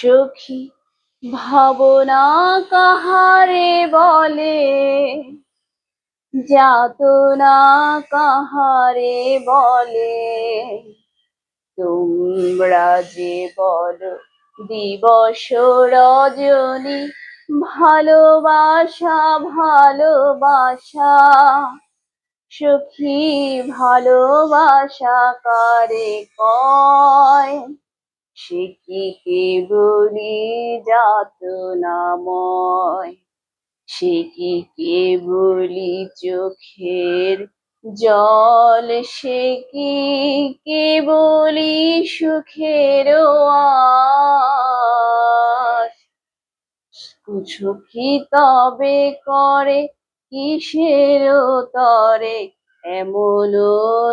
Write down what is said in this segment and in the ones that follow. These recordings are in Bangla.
সখী, ভাবনা কাহারে বলে? যাতনা কাহারে বলে? তোমরা যে বলো দিবস রজনী, ভালোবাসা ভালোবাসা। সখী, ভালোবাসা কারে কয়? সে কি কেবলি যাতনাময়? সে কি কেবলি চোখের জল? সে কি কেবলি সুখের সখী তবে করে কিসের তরে? এমন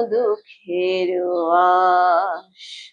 দুঃখের আশ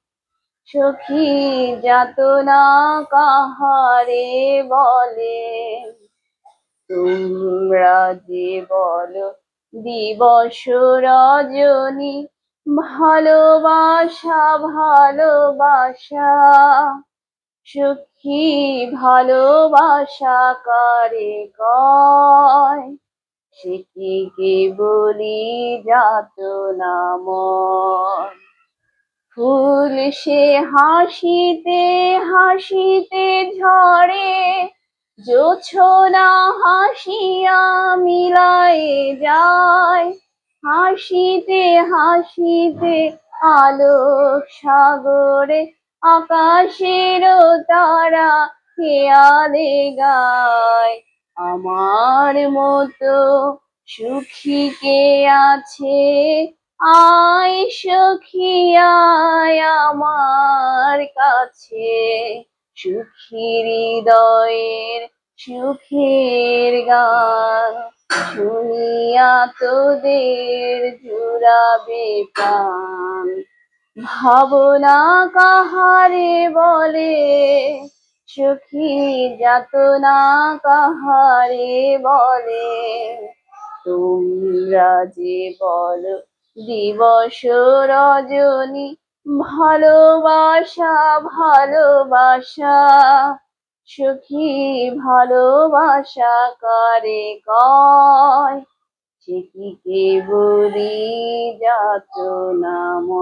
সখী যাতনা কাহারে বলে। তোমরা যে বলো দিবস রজনী, ভালোবাসা ভালোবাসা। সখী ভালোবাসা কারে কয়? সে কি কেবলি যাতনাময় ফুল সে হাসিতে হাসিতে ঝরে। জোছনা হাসিয়া মিলায় যায়। হাসিতে হাসিতে আলোক সাগরে, আকাশের তারা খেয়ালে গায়। আমার মতো সুখী কে আছে? আয় সখী, আয় আমার কাছে। সুখী হৃদয়ের সুখের গান শুনিয়া তোদের জুড়াবে প্রাণ। ভাবনা কাহারে বলে? সখী যাতনা কাহারে বলে? তোমরা যে বলো দিবস রজনী ভালোবাসা ভালোবাসা। সখী ভালোবাসা করে কয়? সে কি কেবলি যাতনাময়